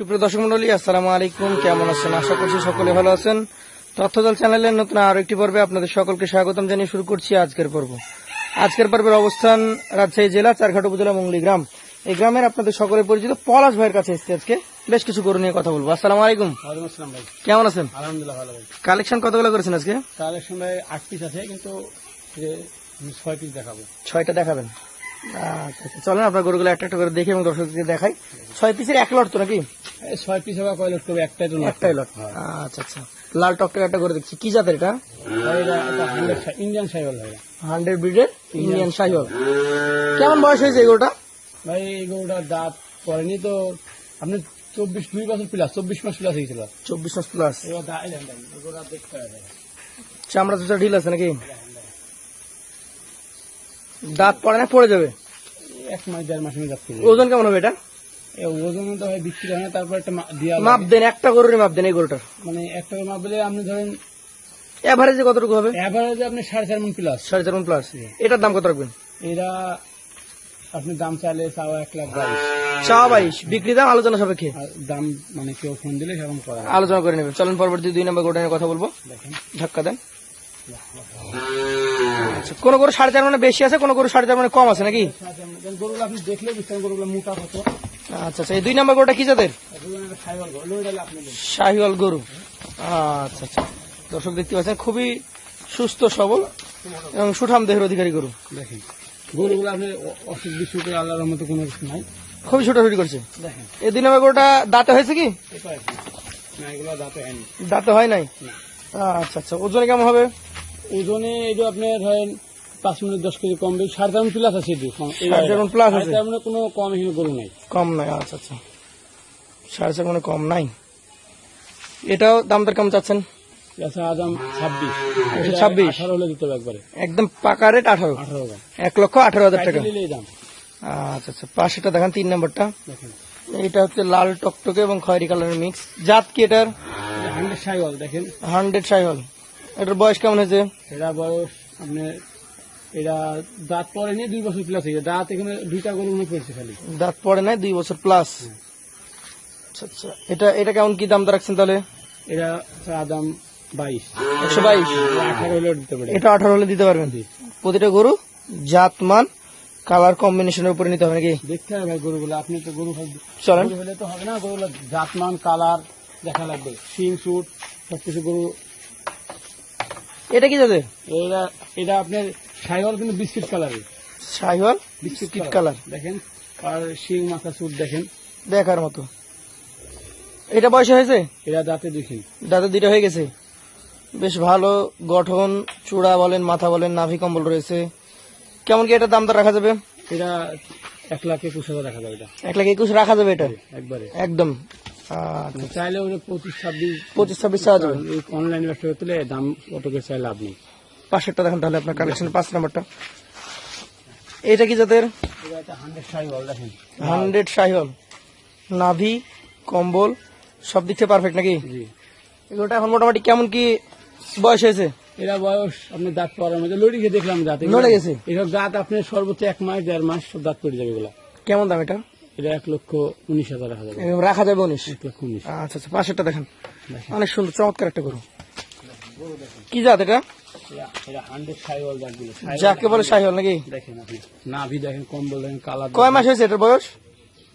সুপ্রিয় দর্শক মন্ডলী আসসালামু আলাইকুম। কেমন আছেন? আশা করছি সকলে ভালো আছেন। তথ্যদল চ্যানেলের নতুন আরও একটি পর্বে আপনাদের সকলকে স্বাগতম জানিয়ে শুরু করছি আজকের পর্ব। আজকের পর্বের অবস্থান রাজশাহী জেলা চারঘাট উপজেলা মঙ্গলি গ্রাম। এই গ্রামের আপনাদের সকলে পরিচিত পলাশ ভাইয়ের কাছে এসেছি আজকে। বেশ কিছু গরু নিয়ে কথা বলব। আসসালামু আলাইকুম। ভাই। কেমন আছেন? আলহামদুলিল্লাহ ভালো ভাই কালেকশন কতগুলো করেছেন আজকে? কালেকশন ভাই আট পিস আছে কিন্তু ছয় পিস দেখাবো। ছয়টা দেখাবেন। আচ্ছা আচ্ছা। চলেন আপনার গরুগুলো একটা একটা করে দেখি এবং দর্শকদের দেখাই। ছয় পিসের এক লট তো নাকি? ছয় পিস হবে কয় লট করবে? একটাই তো লট একটাই লট হ্যাঁ। আচ্ছা আচ্ছা। লাল টকটকে একটা করে দেখছি। কি জাতের এটা? ইন্ডিয়ান সাইকেল ভাই। হান্ড্রেড ব্রিডের ইন্ডিয়ান সাইবল কেমন বয়স হয়েছে এগুলোটা ভাই এই গরুটার দাঁত পড়েনি তো আপনি চব্বিশ দুই বছর প্লাস চব্বিশ মাস প্লাস হয়েছিল। চব্বিশ মাস প্লাস এই এই গরুটা চামড়া চুচা ঢিল আছে নাকি? দাঁত পড়ে না পড়ে যাবে? এক মাস দেড় মাস আমি যাচ্ছি। ওজন কেমন হবে এটা? ওজন তো ভাই বিক্রি হয় না তারপর একটা মাপ দেন একটা গরুরই মাপ দেন এই গরুটার। মানে একটা মাপ বলে আপনি ধরেন এভারেজে কতটুকু হবে? অ্যাভারেজে আপনি সাড়ে চার মন প্লাস সাড়ে চার মন প্লাস এটার দাম কত রাখবেন? এরা আপনি দাম চাইলে চাও এক লাখ বাইশ। চা বাইশ। বিক্রি দাম আলোচনা সাপেক্ষে। আর দাম মানে কেউ ফোন দিলে সেরকম করা আলোচনা করে নেবেন। চলেন পরবর্তী দুই নম্বর নিয়ে কথা বলব। দেখেন। ধাক্কা দেন। কোন গরু সাড়ে চার মানে বেশি আছে কোন গরু সাড়ে চার মানে কম আছে নাকি? গরুগুলো আপনি দেখলে বুঝতে গরুগুলো মোটা কত। আচ্ছা আচ্ছা এই দুই নম্বর গরুটা কি জাতের? দেন। শাহিওয়াল গরু আচ্ছা আচ্ছা। দর্শক দেখতে পাচ্ছেন খুবই সুস্থ সবল এবং সুঠাম দেহের অধিকারী গরু। দেখেন গরুগুলো আপনি অসুখ বিসুখ আল্লাহর মতো কোনো কিছু নাই। খুবই ছোটাছুটি করছে। এই দুই নম্বর গরুটা দাঁতে হয়েছে কি? দাঁতে হয় নাই? আচ্ছা আচ্ছা ওজনে কেমন হবে? ওজনে এটা আপনি ধরেন পাঁচ মিনিট দশ কেজি কম বেশি সাড়ে চার প্লাস আছে আছে? তেমন কোনো কম এখানে গরু নাই। কম নাই আচ্ছা আচ্ছা। সাড়ে চার মানে কম নাই। এটাও দাম দর কেমন চাচ্ছেন? আচ্ছা ছাব্বিশ। 26? আঠারো হলে দিতে হবে একবারে। একদম পাকা রেট আঠারো। আঠারো এক লক্ষ আঠারো হাজার টাকা। দাম। আচ্ছা আচ্ছা পাশেটা দেখান তিন নম্বরটা। দেখেন। এটা হচ্ছে লাল টকটকে এবং খয়েরি কালারের মিক্স জাত কি এটার? হান্ড্রেড সাইওয়াল দেখেন। হান্ড্রেড সাইহল এটার বয়স কেমন হয়েছে? এরা বয়স আপনার এরা দাঁত পড়েনি দুই বছর প্লাস হয়েছে। দাঁত এখানে দুইটা গরু মনে পড়ছে খালি। দাঁত পড়ে নাই দুই বছর প্লাস আচ্ছা আচ্ছা। এটা এটা কেমন কি দাম রাখছেন তাহলে? এরা আদাম বাইশ। একশো বাইশ? আঠারো হলেও দিতে পারে। এটা আঠারো হলে দিতে পারবেন? প্রতিটা গরু জাত মান কালার কম্বিনেশনের উপরে নিতে হবে নাকি? দেখতে হবে ভাই গরুগুলো। আপনি তো গরু চলেন। হলে তো হবে না। গরুগুলো জাতমান কালার দেখা লাগবে। সিং সুট সবকিছু গরু এটা কি যাদের এটা এটা আপনার সাইওয়াল কিন্তু বিস্কিট কালারের। Sahiwal biscuit colour. দেখেন আর শিং মাথা সুট দেখেন। দেখার মতো। এটা বয়স হয়েছে? এটা দাঁতে দেখেন। দাঁতে দুইটা হয়ে গেছে। বেশ ভালো গঠন চূড়া বলেন মাথা বলেন নাভি কম্বল রয়েছে। কেমন কি এটা দাম দর রাখা যাবে? এটা এক লাখ একুশ হাজার রাখা যাবে এটা। এক লাখ একুশ রাখা যাবে এটা? একবারে। একদম। চাইলে ওরা পঁচিশ ছাব্বিশ পঁচিশ ছাব্বিশ চাওয়া যাবে। অনলাইন ব্যবসা করতে দাম চাই লাভ নেই। পাশেরটা দেখেন তাহলে আপনার কালেকশন পাঁচ নাম্বারটা। এটা কি জাতের? হান্ড্রেড শাহিওয়াল নাভি কম্বল সব দিক থেকে পারফেক্ট নাকি? এগুলোটা এখন মোটামুটি কেমন কি বয়স হয়েছে? এরা বয়স আপনি দাঁত পড়ার মধ্যে লড়িকে দেখলাম দাঁত। নড়ে গেছে? এসব দাঁত আপনার সর্বোচ্চ এক মাস দেড় মাস সব দাঁত পড়ে যাবে এগুলা। কেমন দাম এটা? এটা এক লক্ষ উনিশ হাজার রাখা যাবে এরকম রাখা যাবে উনিশ? এক লক্ষ উনিশ। আচ্ছা আচ্ছা পাশেরটা দেখেন। অনেক সুন্দর চমৎকার একটা গরু। কি জাত এটা? যাকে বলে শাহিওয়াল নাকি? দেখেন আপনি নাভি দেখেন কম্বল দেখেন কালার কয় মাস হয়েছে এটার বয়স?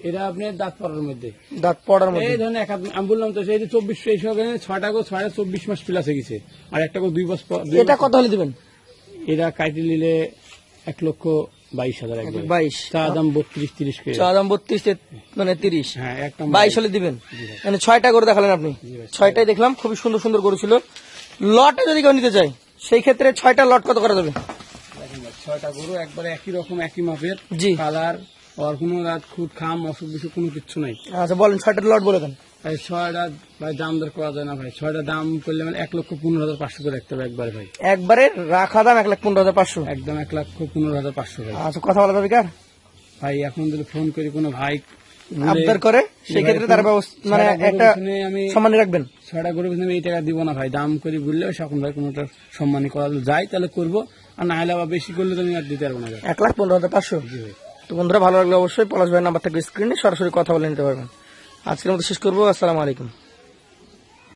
এরা আপনার দাঁত পড়ার মধ্যে। দাঁত পড়ার মধ্যে। এই ধরেন এক আমি বললাম তো সেই চব্বিশ এই সব ছয়টা গো ছয়টা চব্বিশ মাস প্লাস হয়ে গেছে। আর একটা গো দুই বছর এটা কত হলে দিবেন? এরা কাটি নিলে এক লক্ষ বাইশ হাজার বাইশ। চা দাম বত্রিশ তিরিশ চা দাম বত্রিশ মানে তিরিশ। হ্যাঁ বাইশ হলে দিবেন। মানে ছয়টা গরু দেখালেন আপনি। ছয়টাই দেখলাম খুবই সুন্দর সুন্দর গরু ছিল। লটে যদি কেউ নিতে চায় সেই ক্ষেত্রে ছয়টা লট কত করা যাবে? ছয়টা গরু একবারে একই রকম একই মাপের। জি। কালার আর কোনো রাত খুদ খাম অসুখ বিসুখ কোনো কিচ্ছু নাই। আচ্ছা বলেন ছয়টা লট বলে দেন। ভাই ছয়টা ভাই দাম দর করা যায় না ভাই। ছয়টা দাম করলে মানে এক লক্ষ পনেরো হাজার পাঁচশো করে রাখতে হবে একবার ভাই। একবারে রাখা দাম এক লাখ পনেরো হাজার পাঁচশো? একদম এক লক্ষ পনেরো হাজার পাঁচশো ভাই। আচ্ছা কথা বলা যাবে কার ভাই এখন যদি ফোন করি কোনো ভাই আবদার করে সেই ক্ষেত্রে তার ব্যবস্থা মানে একটা সম্মানী রাখবেন। ছয়টা গরু এই টাকা দিব না ভাই। দাম করে বললে সকল ভাই কোনোটা সম্মানী করা যায় তাহলে করব। আর না হলে আবার বেশি করলে তো আমি আর দিতে পারব না এক লাখ পনেরো হাজার পাঁচশো? তো বন্ধুরা, ভালো লাগলে অবশ্যই পলাশ ভাইয়ের নাম্বার থেকে স্ক্রিনে সরাসরি কথা বলে নিতে পারবেন। আজকের মতো শেষ করব, আসসালামু আলাইকুম।